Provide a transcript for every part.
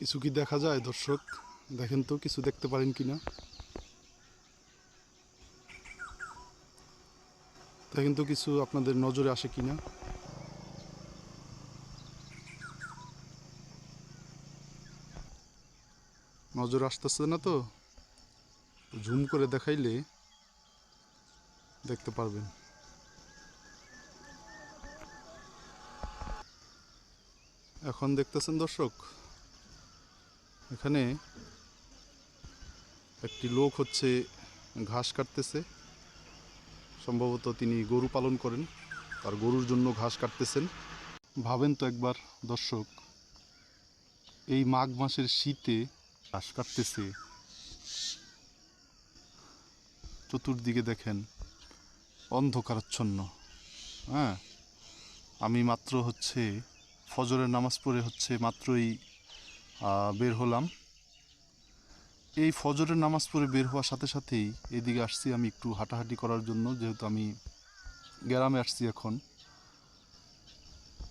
কিছু কি দেখা যায়, দর্শক? দেখেন তো, কিছু দেখতে পারেন কি না দেখেন তো, কিছু আপনাদের নজরে আসে কি না নজর আসতেছে না তো? ঝুম করে দেখাইলে দেখতে পারবেন। এখন দেখতেছেন দর্শক এখানে একটি লোক হচ্ছে ঘাস কাটতেছে। সম্ভবত তিনি গরু পালন করেন, তার গরুর জন্য ঘাস কাটতেছেন। ভাবেন তো একবার, দর্শক, এই মাঘ মাসের শীতে ঘাস কাটতেছে। চতুর্দিকে দেখেন অন্ধকারাচ্ছন্ন। হ্যাঁ আমি মাত্র হচ্ছে ফজরের নামাজ পড়ে হচ্ছে মাত্রই বের হলাম। এই ফজরের নামাজ পড়ে বের হওয়ার সাথে সাথেই এদিকে আসছি আমি একটু হাঁটাহাঁটি করার জন্য, যেহেতু আমি গ্রামে আসছি এখন।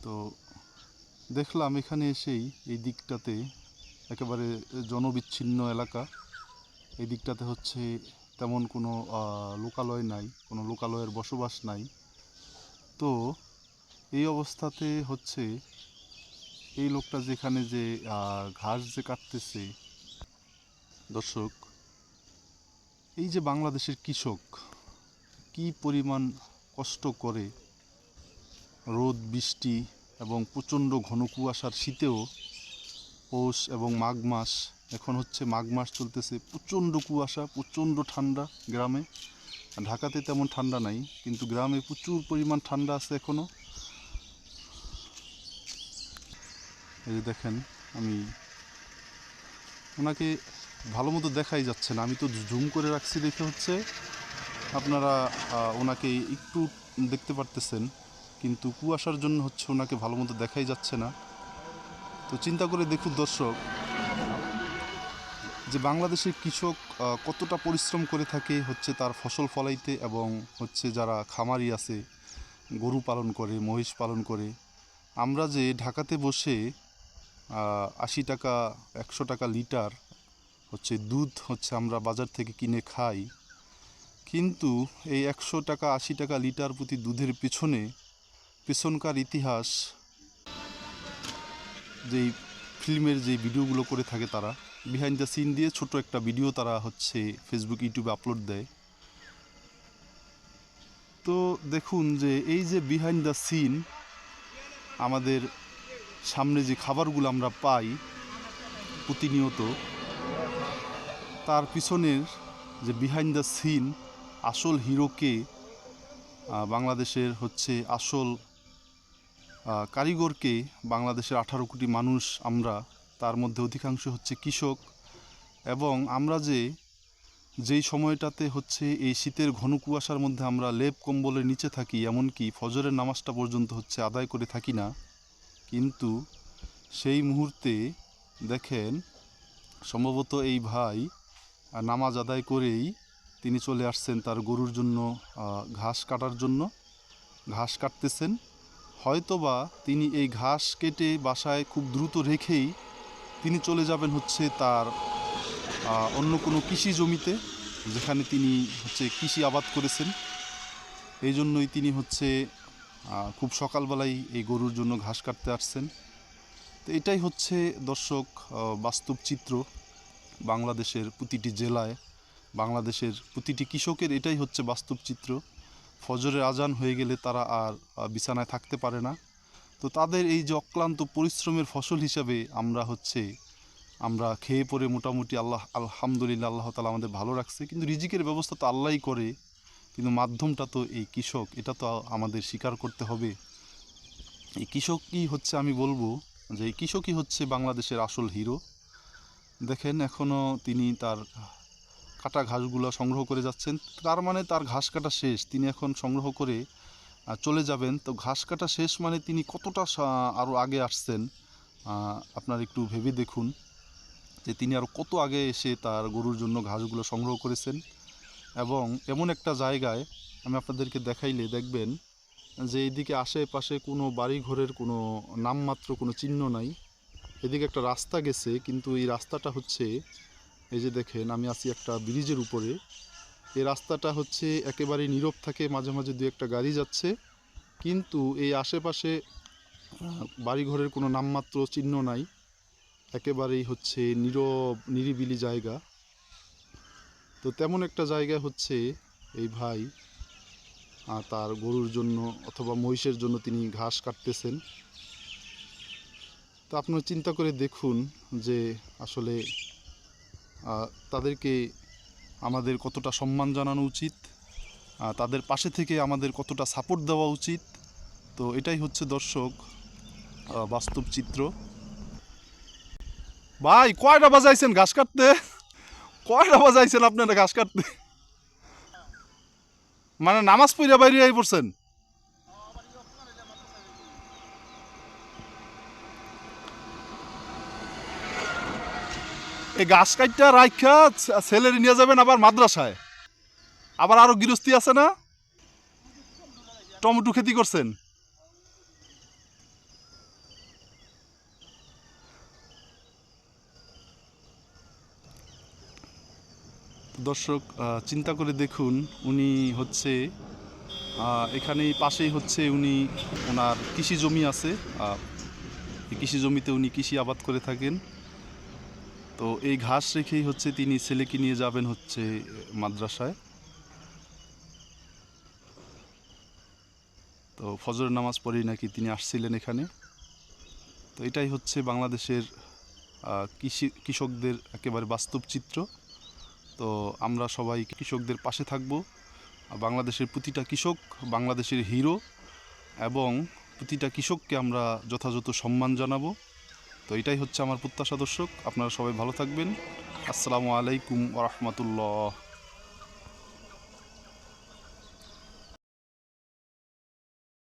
তো দেখলাম এখানে এসেই এই দিকটাতে একেবারে জনবিচ্ছিন্ন এলাকা। এই দিকটাতে হচ্ছে তেমন কোনো লোকালয় নাই, কোনো লোকালয়ের বসবাস নাই। তো এই অবস্থাতে হচ্ছে এই লোকটা যেখানে যে ঘাস যে কাটতেছে। দর্শক, এই যে বাংলাদেশের কৃষক কি পরিমাণ কষ্ট করে রোদ, বৃষ্টি এবং প্রচণ্ড ঘন কুয়াশার শীতেও পৌষ এবং মাঘ মাস, এখন হচ্ছে মাঘ মাস চলতেছে, প্রচণ্ড কুয়াশা, প্রচণ্ড ঠান্ডা গ্রামে। ঢাকাতে তেমন ঠান্ডা নাই, কিন্তু গ্রামে প্রচুর পরিমাণ ঠান্ডা আছে এখনও এই যে দেখেন, আমি ওনাকে ভালো মতো দেখাই যাচ্ছে না। আমি তো জুম করে রাখছি দেখে হচ্ছে আপনারা ওনাকে একটু দেখতে পারতেছেন, কিন্তু কুয়াশার জন্য হচ্ছে ওনাকে ভালো মতো দেখাই যাচ্ছে না। তো চিন্তা করে দেখুন দর্শক, যে বাংলাদেশের কৃষক কতটা পরিশ্রম করে থাকে হচ্ছে তার ফসল ফলাইতে এবং হচ্ছে যারা খামারি আছে, গরু পালন করে, মহিষ পালন করে। আমরা যে ঢাকাতে বসে আশি টাকা, একশো টাকা লিটার হচ্ছে দুধ হচ্ছে আমরা বাজার থেকে কিনে খাই। কিন্তু এই একশো টাকা, আশি টাকা লিটার প্রতি দুধের পেছনে পেছনকার ইতিহাস যেই ফিল্মের যে ভিডিওগুলো করে থাকে তারা বিহাইন্ড দ্য সিন দিয়ে ছোট একটা ভিডিও তারা হচ্ছে ফেসবুক ইউটিউবে আপলোড দেয়। তো দেখুন যে এই যে বিহাইন্ড দ্য সিন আমাদের সামনে যে খাবারগুলো আমরা পাই প্রতিনিয়ত, তার পিছনের যে বিহাইন্ড দ্য সিন আসল হিরোকে বাংলাদেশের হচ্ছে আসল কারিগরকে বাংলাদেশের আঠারো কোটি মানুষ আমরা, তার মধ্যে অধিকাংশ হচ্ছে কৃষক। এবং আমরা যে, যেই সময়টাতে হচ্ছে এই শীতের ঘন কুয়াশার মধ্যে আমরা লেপ কম্বলের নিচে থাকি, এমনকি ফজরের নামাজটা পর্যন্ত হচ্ছে আদায় করে থাকি না কিন্তু সেই মুহূর্তে দেখেন সম্ভবত এই ভাই নামাজ আদায় করেই তিনি চলে আসছেন তার গরুর জন্য ঘাস কাটার জন্য। ঘাস কাটতেছেন। হয়তোবা তিনি এই ঘাস কেটে বাসায় খুব দ্রুত রেখেই তিনি চলে যাবেন হচ্ছে তার অন্য কোনো কৃষি জমিতে, যেখানে তিনি হচ্ছে কৃষি আবাদ করেছেন। এই জন্যই তিনি হচ্ছে খুব সকালবেলায় এই গরুর জন্য ঘাস কাটতে আসছেন। তো এটাই হচ্ছে দর্শক বাস্তব চিত্র বাংলাদেশের প্রতিটি জেলায়, বাংলাদেশের প্রতিটি কৃষকের এটাই হচ্ছে বাস্তব চিত্র। ফজরের আজান হয়ে গেলে তারা আর বিছানায় থাকতে পারে না। তো তাদের এই যে অক্লান্ত পরিশ্রমের ফসল হিসাবে আমরা হচ্ছে, আমরা খেয়ে পরে মোটামুটি আল্লাহ, আলহামদুলিল্লাহ আল্লাহ তালা আমাদের ভালো রাখছে। কিন্তু রিজিকের ব্যবস্থা তো আল্লাহই করে। কিন্তু মাধ্যমটা তো এই কৃষক, এটা তো আমাদের স্বীকার করতে হবে। এই কৃষকই হচ্ছে আমি বলব যে এই কৃষকই হচ্ছে বাংলাদেশের আসল হিরো। দেখেন এখনও তিনি তার কাটা ঘাসগুলো সংগ্রহ করে যাচ্ছেন। তার মানে তার ঘাস কাটা শেষ। তিনি এখন সংগ্রহ করে চলে যাবেন। তো ঘাস কাটা শেষ মানে তিনি কতটা আরও আগে আসছেন? আপনার একটু ভেবে দেখুন যে তিনি আরও কত আগে এসে তার গরুর জন্য ঘাসগুলো সংগ্রহ করেছেন। এবং এমন একটা জায়গায় আমি আপনাদেরকে দেখাইলে দেখবেন যে এইদিকে আশেপাশে কোনো বাড়ি ঘরের কোনো নামমাত্র কোনো চিহ্ন নাই। এদিকে একটা রাস্তা গেছে, কিন্তু এই রাস্তাটা হচ্ছে, এই যে দেখেন, আমি আছি একটা ব্রিজের উপরে। এই রাস্তাটা হচ্ছে একেবারে নীরব থাকে, মাঝে মাঝে দু একটা গাড়ি যাচ্ছে। কিন্তু এই আশেপাশে বাড়িঘরের কোনো নামমাত্র চিহ্ন নাই। একেবারেই হচ্ছে নীরব, নিরিবিলি জায়গা। তো তেমন একটা জায়গা হচ্ছে এই ভাই তার গরুর জন্য অথবা মহিষের জন্য তিনি ঘাস কাটতেছেন। তো আপনারা চিন্তা করে দেখুন যে আসলে তাদেরকে আমাদের কতটা সম্মান জানানো উচিত তাদের পাশে থেকে আমাদের কতটা সাপোর্ট দেওয়া উচিত। তো এটাই হচ্ছে দর্শক বাস্তব চিত্র। ভাই, কয়টা বাজাইছেন ঘাস কাটতে? কয়টা বাজাইছেন আপনারা ঘাস কাটতে? মানে নামাজ পড়ে বাইরে আই পড়ছেন? এই গাছ কাটটা রাখা ছেলের নিয়ে যাবেন আবার মাদ্রাসায়। আবার আরও গৃহস্থী আছে না? টমেটো খেতি করছেন? দর্শক চিন্তা করে দেখুন উনি হচ্ছে আহ, এখানেই পাশেই হচ্ছে উনি ওনার কৃষি জমি আছে। কৃষি জমিতে উনি কৃষি আবাদ করে থাকেন। তো এই ঘাস রেখেই হচ্ছে তিনি ছেলেকে নিয়ে যাবেন হচ্ছে মাদ্রাসায়। তো ফজর নামাজ পড়েই নাকি তিনি আসছিলেন এখানে। তো এটাই হচ্ছে বাংলাদেশের কৃষি কৃষকদের একেবারে বাস্তব চিত্র। তো আমরা সবাই কৃষকদের পাশে থাকব। বাংলাদেশের প্রতিটা কৃষক বাংলাদেশের হিরো এবং প্রতিটা কৃষককে আমরা যথাযথ সম্মান জানাব। তো এটাই হচ্ছে আমার প্রত্যাশা দর্শক। আপনারা সবাই ভালো থাকবেন। আসসালামু আলাইকুম ওরহমতুল্লাহ